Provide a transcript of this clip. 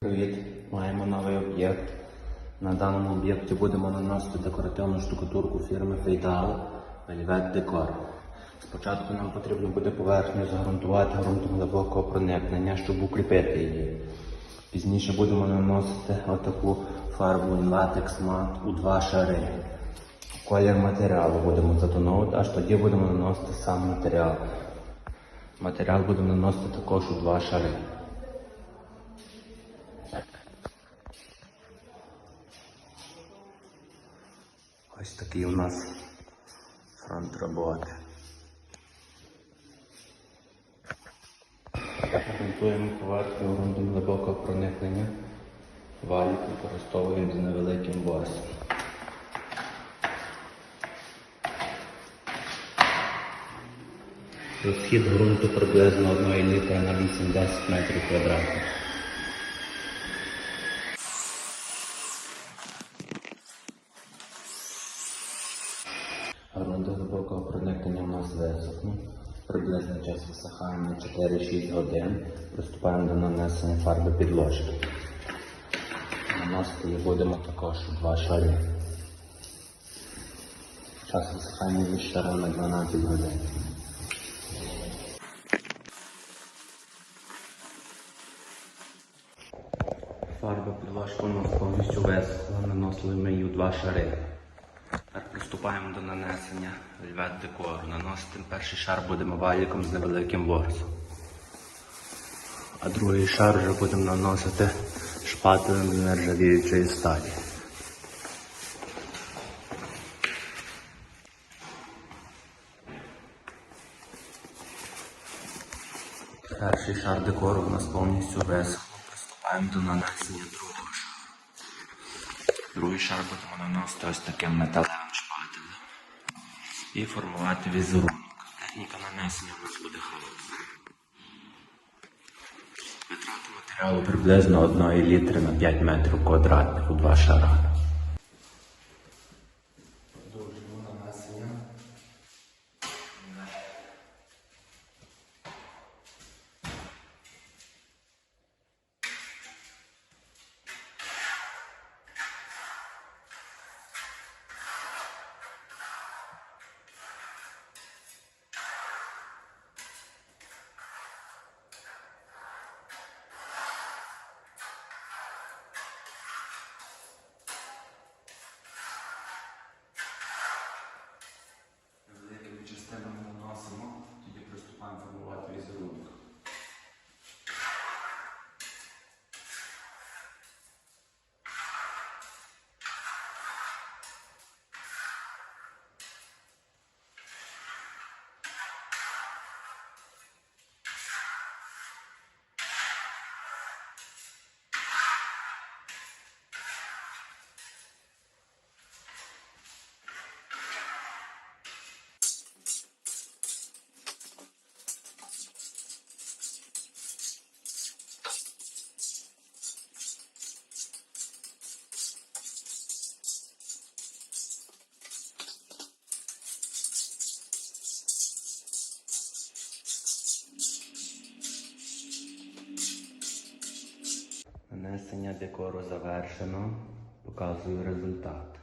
Привіт, маємо новий об'єкт. На даному об'єкті будемо наносити декоративну штукатурку фірми Фейдал Velvet Decor. Спочатку нам потрібно буде поверхню загрунтувати ґрунтом глибокого проникнення, щоб укріпити її. Пізніше будемо наносити отаку фарбу латекс мат у два шари. Колір матеріалу будемо затоновувати, аж тоді будемо наносити сам матеріал. Матеріал будемо наносити також у два шари. Ось такий у нас фронт роботи. Грунтуємо поверхню ґрунтом глибокого проникнення. Валік використовуємо з невеликим босом. Розхід ґрунту приблизно 1 літра на 8-10 метрів квадратних. Ґрунт до глибокого проникнення у нас висохнув. Приблизний час висихання 4-6 годин. Приступаємо до нанесення фарби підложки. Наносити її будемо також у два шари. Час висихання від шара на 12 годин. Фарба підложки у нас повністю висохла, наносили ми її у два шари. Приступаємо до нанесення вельвет декору. Наносити перший шар будемо валіком з невеликим ворсом. А другий шар вже будемо наносити шпателем з нержавіючої сталі. Перший шар декору у нас повністю висох. Приступаємо до нанесення другого. Другий шар будемо наносити ось таким металевим шпателем і формувати візерунок. Техніка нанесення у нас буде холодна. Витрати матеріалу приблизно 1 літри на 5 метрів квадратних у два шара. Великими ми вносимо, тоді приступаємо формувати Нанесення декору завершено. Показую результат.